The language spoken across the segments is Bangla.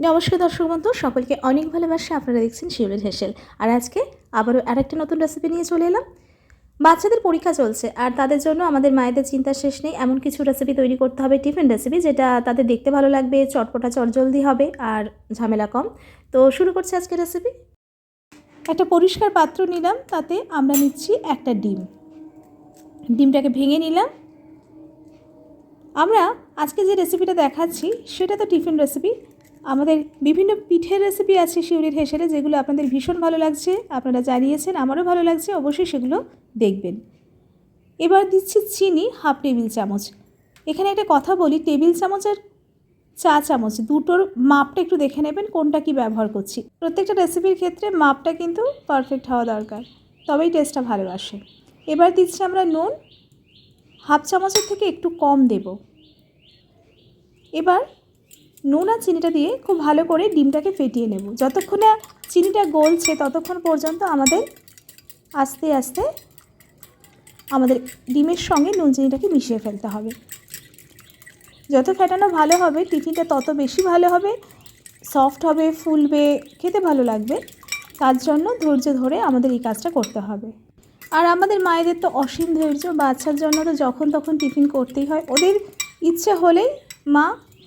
নমস্কার দর্শক বন্ধু, সকলকে অনেক ভালোবাসা। আপনারা দেখছেন শিউরের হেসেল। আর আজকে আবারও আরেকটা নতুন রেসিপি নিয়ে চলে এলাম। বাচ্চাদের পরীক্ষা চলছে, আর তাদের জন্য আমাদের মায়েদের চিন্তা শেষ নেই। এমন কিছু রেসিপি তৈরি করতে হবে টিফিন রেসিপি যেটা তাদের দেখতে ভালো লাগবে, চটপটা চটজলদি হবে, আর ঝামেলা কম। তো শুরু করছি আজকে রেসিপি একটা পরিষ্কার পাত্র নিলাম, তাতে আমরা নিচ্ছি একটা ডিম। ডিমটাকে ভেঙে নিলাম। আমরা আজকে যে রেসিপিটা দেখাচ্ছি, সেটা তো টিফিন রেসিপি আমাদের বিভিন্ন পিঠের রেসিপি আছে শিউরির হেসেলে যেগুলো আপনাদের ভীষণ ভালো লাগছে। আপনারা জানিয়েছেন, আমারও ভালো লাগছে, অবশ্যই সেগুলো দেখবেন। এবার দিচ্ছি চিনি, হাফ টেবিল চামচ। এখানে একটা কথা বলি, টেবিল চামচ আর চা চামচ, দুটোর মাপটা একটু দেখে নেবেন, কোনটা কি ব্যবহার করছি। প্রত্যেকটা রেসিপির ক্ষেত্রে মাপটা কিন্তু পারফেক্ট হওয়া দরকার, তবেই টেস্টটা ভালো আসে। এবার দিচ্ছি আমরা নুন, হাফ চামচের থেকে একটু কম দেব। এবার নুন আর চিনিটা দিয়ে খুব ভালো করে ডিমটাকে ফেটিয়ে নেব। যতক্ষণ না চিনিটা গলছে ততক্ষণ পর্যন্ত আমাদের আস্তে আস্তে আমাদের ডিমের সঙ্গে নুন চিনিটাকে মিশিয়ে ফেলতে হবে। যত ফেটানো ভালো হবে, টিফিনটা তত বেশি ভালো হবে, সফট হবে, ফুলবে, খেতে ভালো লাগবে। তার জন্য ধৈর্য ধরে আমাদের এই কাজটা করতে হবে। আর আমাদের মায়েদের তো অসীম ধৈর্য, বাচ্চার জন্য তো যখন তখন টিফিন করতেই হয়। ওদের ইচ্ছে হলেই মা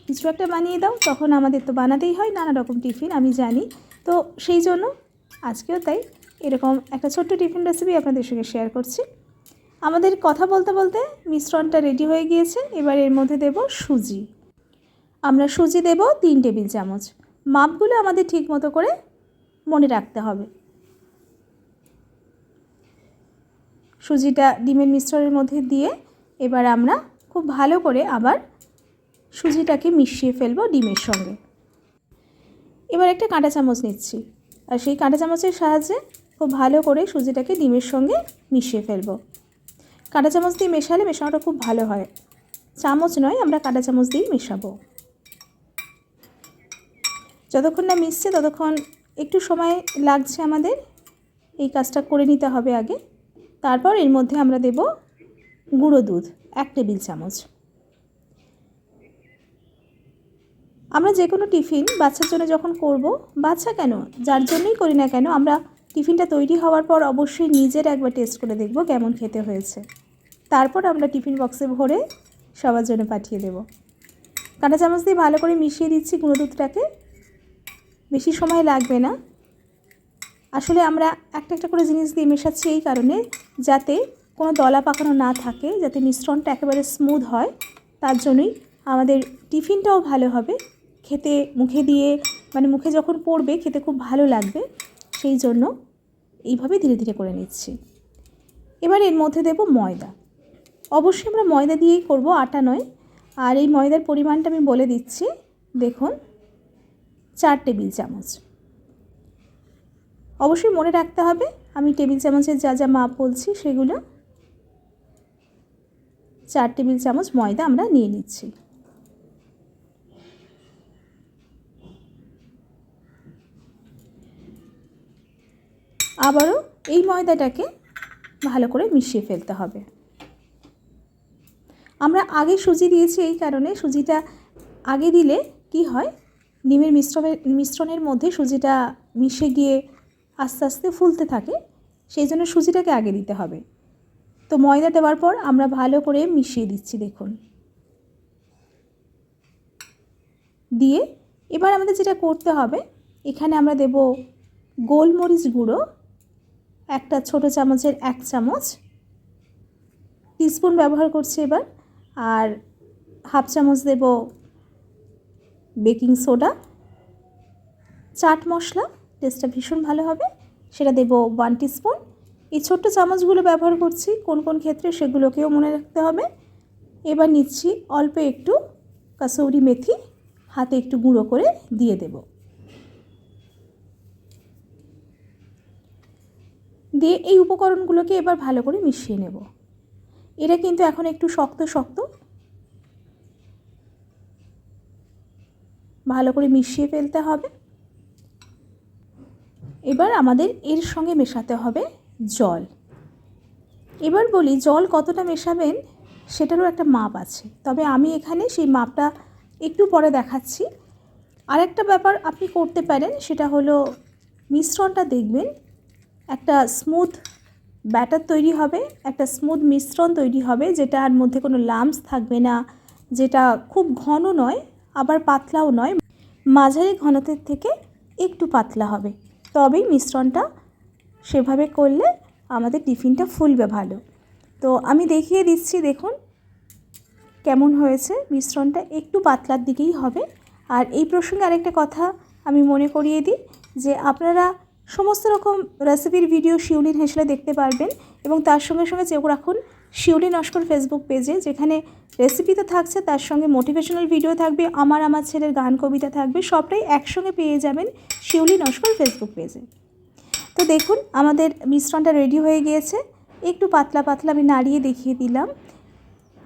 কিছু একটা বানিয়ে দাও, তখন আমাদের তো বানাতেই হয় নানা রকম টিফিন, আমি জানি। তো সেই জন্য আজকেও তাই এরকম একটা ছোট্ট টিফিন রেসিপি আপনাদের সঙ্গে শেয়ার করছি। আমাদের কথা বলতে বলতে মিশ্রণটা রেডি হয়ে গিয়েছে, এবার এর মধ্যে দেব সুজি। আমরা সুজি দেব তিন টেবিল চামচ। মাপগুলো আমাদের ঠিক মতো করে মনে রাখতে হবে। সুজিটা ডিমের মিশ্রণের মধ্যে দিয়ে এবার আমরা খুব ভালো করে আবার সুজিটাকে মিশিয়ে ফেলব ডিমের সঙ্গে। এবার একটা কাঁটা চামচ নিচ্ছি। আর সেই কাঁটা চামচের সাহায্যে খুব ভালো করে সুজিটাকে ডিমের সঙ্গে মিশিয়ে ফেলব। কাঁটা চামচ দিয়ে মেশালে মেশানোটা খুব ভালো হয়। চামচ নয়, আমরা কাঁটা চামচ দিয়েই মেশাবো। যতক্ষণ না মিশছে ততক্ষণ একটু সময় লাগছে আমাদের। এই কাজটা করে নিতে হবে আগে। তারপর এর মধ্যে আমরা দেব গুঁড়ো দুধ, এক টেবিল চামচ। আমরা যে কোনো টিফিন বাচ্চার জন্য যখন করব, বাচ্চা কেন? যার জন্যই করি না কেন, আমরা টিফিনটা তৈরি হওয়ার পর অবশ্যই নিজের একবার টেস্ট করে দেখব কেমন খেতে হয়েছে। তারপর আমরা টিফিন বক্সে ভরে সবার জন্য পাঠিয়ে দেব। কাঁটা চামচ দিয়ে ভালো করে মিশিয়ে দিচ্ছি গুঁড়ো দুধটাকে। বেশি সময় লাগবে না। আসলে আমরা একটা একটা করে জিনিস দিয়ে মেশাচ্ছি এই কারণে, যাতে কোনো দলা পাকানো না থাকে, যাতে মিশ্রণটা একেবারে স্মুথ হয়, তার জন্যই আমাদের টিফিনটাও ভালো হবে। খেতে, মুখে দিয়ে মানে মুখে যখন পড়বে, খেতে খুব ভালো লাগবে। সেই জন্য এইভাবে ধীরে ধীরে করে নিচ্ছি। এবার এর মধ্যে দেব ময়দা। অবশ্যই আমরা ময়দা দিয়েই করব, আটা নয়। আর এই ময়দার পরিমাণটা আমি বলে দিচ্ছি। দেখুন, চার টেবিল চামচ। অবশ্যই মনে রাখতে হবে, আমি টেবিল চামচের যা যা মাপ বলছি, সেগুলো চার টেবিল চামচ ময়দা আমরা নিয়ে নিচ্ছি। আবারও এই ময়দাটাকে ভালো করে মিশিয়ে ফেলতে হবে। আমরা আগে সুজি দিয়েছি এই কারণে সুজিটা আগে দিলে কি হয়? ডিমের মিশ্রণের মিশ্রণের মধ্যে সুজিটা মিশে গিয়ে আস্তে আস্তে ফুলতে থাকে, সেই জন্য সুজিটাকে আগে দিতে হবে। তো ময়দা দেওয়ার পর আমরা ভালো করে মিশিয়ে দিচ্ছি, দেখুন। দিয়ে এবার আমাদের যেটা করতে হবে, এখানে আমরা দেব গোলমরিচ গুঁড়ো একটা ছোট চামচের এক চামচ টিস্পুন ব্যবহার করছি এবার। আর হাফ চামচ দেব বেকিং সোডা চাট মশলা টেস্টটা ভীষণ ভালো হবে। সেটা দেব ওয়ান টিস্পুন এই ছোট্ট চামচগুলো ব্যবহার করছি, কোন কোন ক্ষেত্রে সেগুলোকেও মনে রাখতে হবে। এবার নিচ্ছি অল্প একটু কাসৌরি মেথি, হাতে একটু গুঁড়ো করে দিয়ে দেব। দিয়ে এই উপকরণগুলোকে এবার ভালো করে মিশিয়ে নেব। এটা কিন্তু এখন একটু শক্ত শক্ত। ভালো করে মিশিয়ে ফেলতে হবে। এবার আমাদের এর সঙ্গে মেশাতে হবে জল। এবার বলি জল কতটা মেশাবেন সেটারও একটা মাপ আছে। তবে আমি এখানে সেই মাপটা একটু পরে দেখাচ্ছি। আরেকটা ব্যাপার আপনি করতে পারেন সেটা হলো মিশ্রণটা দেখবেন। একটা স্মুথ ব্যাটার তৈরি হবে, একটা স্মুথ মিশ্রণ তৈরি হবে, যেটার মধ্যে কোনো লামস থাকবে না, যেটা খুব ঘন নয়, আবার পাতলাও নয়, মাঝারি ঘনত্বের থেকে একটু পাতলা হবে। তবেই মিশ্রণটা সেভাবে করলে আমাদের টিফিনটা ফুলবে ভালো। তো আমি দেখিয়ে দিচ্ছি, দেখুন কেমন হয়েছে, মিশ্রণটা একটু পাতলার দিকেই হবে। আর এই প্রসঙ্গে আরেকটা কথা আমি মনে করিয়ে দিই, যে আপনারা সমস্ত রকম রেসিপির ভিডিও শিউলির হেসলে দেখতে পারবেন এবং তার সঙ্গে সঙ্গে চোখ রাখুন শিউলি নস্কর ফেসবুক পেজে যেখানে রেসিপি তো থাকছে, তার সঙ্গে মোটিভেশনাল ভিডিও থাকবে, আমার আমার ছেলের গান কবিতা থাকবে, সবটাই একসঙ্গে পেয়ে যাবেন শিউলি নস্কর ফেসবুক পেজে তো দেখুন, আমাদের মিশ্রণটা রেডি হয়ে গিয়েছে। একটু পাতলা পাতলা আমি নাড়িয়ে দেখিয়ে দিলাম।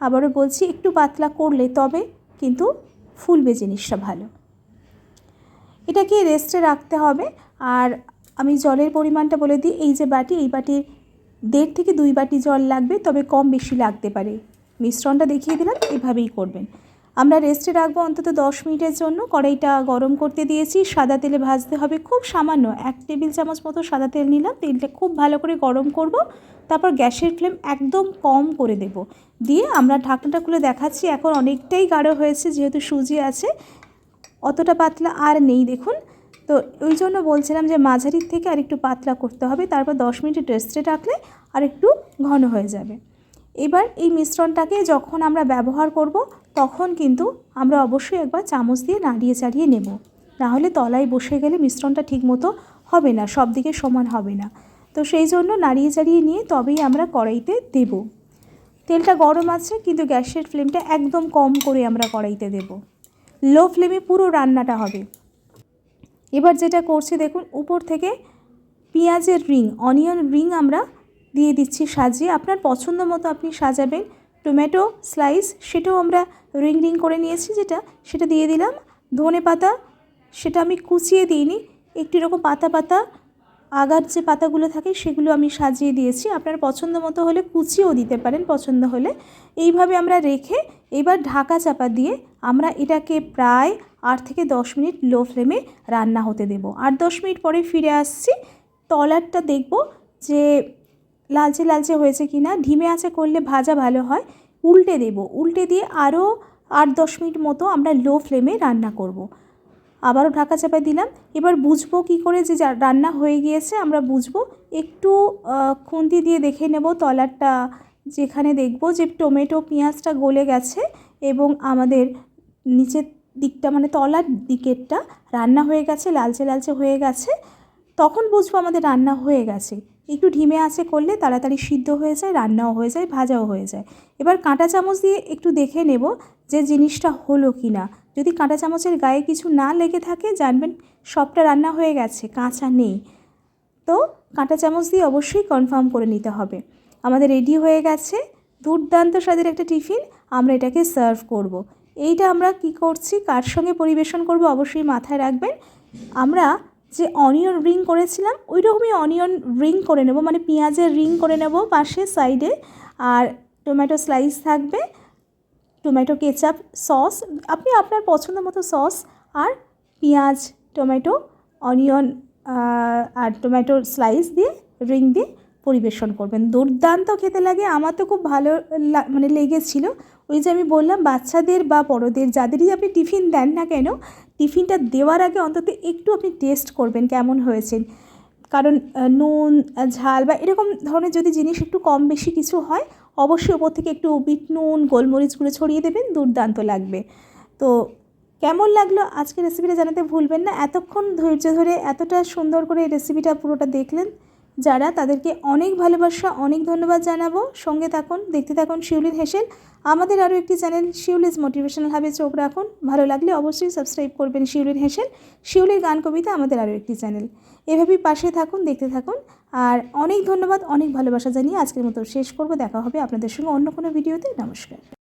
আবারও বলছি, একটু পাতলা করলে তবে কিন্তু ফুলবে জিনিসটা ভালো। এটাকে রেস্টে রাখতে হবে। আর আমি জলের পরিমাণটা বলে দিই, এই যে বাটি, এই বাটির দেড় থেকে দুই বাটি জল লাগবে, তবে কম বেশি লাগতে পারে। মিশ্রণটা দেখিয়ে দিলাম, এভাবেই করবেন। আমরা রেস্টে রাখব অন্তত দশ মিনিটের জন্য। কড়াইটা গরম করতে দিয়েছি, সাদা তেলে ভাজতে হবে। খুব সামান্য, এক টেবিল চামচ মতো সাদা তেল নিলাম, তেলটা খুব ভালো করে গরম করব, তারপর গ্যাসের ফ্লেম একদম কম করে দেব। দিয়ে আমরা ঢাকনাটা খুলে দেখাচ্ছি, এখন অনেকটাই গাঢ় হয়েছে, যেহেতু সুজি আছে, অতটা পাতলা আর নেই, দেখুন। তো ওই জন্য বলছিলাম যে মাঝারির থেকে আর একটু পাতলা করতে হবে, তারপর দশ মিনিট রেস্টে রাখলে আর একটু ঘন হয়ে যাবে। এবার এই মিশ্রণটাকে যখন আমরা ব্যবহার করব, তখন কিন্তু আমরা অবশ্যই একবার চামচ দিয়ে নাড়িয়ে চাড়িয়ে নেব। নাহলে তলায় বসে গেলে মিশ্রণটা ঠিকমতো হবে না, সব দিকে সমান হবে না। তো সেই জন্য নাড়িয়ে চাড়িয়ে নিয়ে তবেই আমরা কড়াইতে দেব। তেলটা গরম আছে, কিন্তু গ্যাসের ফ্লেমটা একদম কম করে আমরা কড়াইতে দেব। লো ফ্লেমে পুরো রান্নাটা হবে। এবার যেটা করছি, দেখুন, উপর থেকে পেঁয়াজের রিং, অনিয়ন রিং আমরা দিয়ে দিচ্ছি সাজিয়ে। আপনার পছন্দ মতো আপনি সাজাবেন। টমেটো স্লাইস, সেটাও আমরা রিং রিং করে নিয়েছি, যেটা, সেটা দিয়ে দিলাম। ধনে পাতা সেটা আমি কুচিয়ে দিইনি। একটি রকম পাতা পাতা আগার যে পাতাগুলো থাকে সেগুলো আমি সাজিয়ে দিয়েছি। আপনার পছন্দ মতো হলে কুচিয়েও দিতে পারেন, পছন্দ হলে। এইভাবে আমরা রেখে এবার ঢাকা চাপা দিয়ে আমরা এটাকে প্রায় আট থেকে দশ মিনিট লো ফ্লেমে রান্না হতে দেব। আট দশ মিনিট পরে ফিরে আসছি, তলারটা দেখব যে লালচে লালচে হয়েছে কি না ঢিমে আছে করলে ভাজা ভালো হয়। উল্টে দেব, উল্টে দিয়ে আরও আট দশ মিনিট মতো আমরা লো ফ্লেমে রান্না করব। আবারও ঢাকা চাপা দিলাম। এবার বুঝব কি করে যে রান্না হয়ে গিয়েছে, আমরা বুঝব। একটু খুন্তি দিয়ে দেখে নেব তলারটা, যেখানে দেখব যে টমেটো, পেঁয়াজটা গলে গেছে এবং আমাদের নিচের দিকটা মানে তলার দিকেরটা রান্না হয়ে গেছে, লালচে লালচে হয়ে গেছে। তখন বুঝব আমাদের রান্না হয়ে গেছে। একটু ঢিমে আছে করলে তাড়াতাড়ি সিদ্ধ হয়ে যায়, রান্নাও হয়ে যায়, ভাজাও হয়ে যায়। এবার কাঁটা চামচ দিয়ে একটু দেখে নেব যে জিনিসটা হলো কি না যদি কাঁটা চামচের গায়ে কিছু না লেগে থাকে, জানবেন সবটা রান্না হয়ে গেছে, কাঁচা নেই। তো কাঁটা চামচ দিয়ে অবশ্যই কনফার্ম করে নিতে হবে। আমাদের রেডি হয়ে গেছে, দুর্দান্ত স্বাদের একটা টিফিন, আমরা এটাকে সার্ভ করব। এইটা আমরা কি করছি, কার সঙ্গে পরিবেশন করব অবশ্যই মাথায় রাখবেন। আমরা যে অনিয়ন রিং করেছিলাম ওই রকমই অনিয়ন রিং করে নেব মানে পেঁয়াজের রিং করে নেব পাশে সাইডে আর টমেটো স্লাইস থাকবে। টমেটো কেচাপ সস, আপনি আপনার পছন্দ মতো সস আর পেঁয়াজ, টমেটো, অনিয়ন আর টমেটোর স্লাইস দিয়ে রিং দিয়ে পরিবেশন করবেন। দুর্দান্ত খেতে লাগে, আমার তো খুব ভালো মানে লেগেছিলো। ওই যে আমি বললাম, বাচ্চাদের বা বড়োদের, যাদেরই আপনি টিফিন দেন না কেন, টিফিনটা দেওয়ার আগে অন্তত একটু আপনি টেস্ট করবেন কেমন হয়েছে। কারণ নুন ঝাল বা এরকম ধরনের যদি জিনিস একটু কম বেশি কিছু হয়, অবশ্যই ওপর থেকে একটু বিট নুন গোলমরিচগুলো ছড়িয়ে দেবেন, দুর্দান্ত লাগবে। তো কেমন লাগল আজকে রেসিপিটা জানাতে ভুলবেন না। এতক্ষণ ধৈর্য ধরে এতটা সুন্দর করে রেসিপিটা পুরোটা দেখলেন। যারা তাদেরকে অনেক ভালোবাসা, অনেক ধন্যবাদ জানাব। সঙ্গে থাকুন, দেখতে থাকুন শিউলির হেসেল। আমাদের আরও একটি চ্যানেল, শিউলিজ মোটিভেশনাল হাবে চোখ রাখুন। ভালো লাগলে অবশ্যই সাবস্ক্রাইব করবেন শিউলির হেসেল। শিউলির গান কবিতা আমাদের আরও একটি চ্যানেল। এভাবেই পাশে থাকুন, দেখতে থাকুন। আর অনেক ধন্যবাদ, অনেক ভালোবাসা জানিয়ে আজকের মতো শেষ করব। দেখা হবে আপনাদের সঙ্গে অন্য কোনো ভিডিওতে। নমস্কার।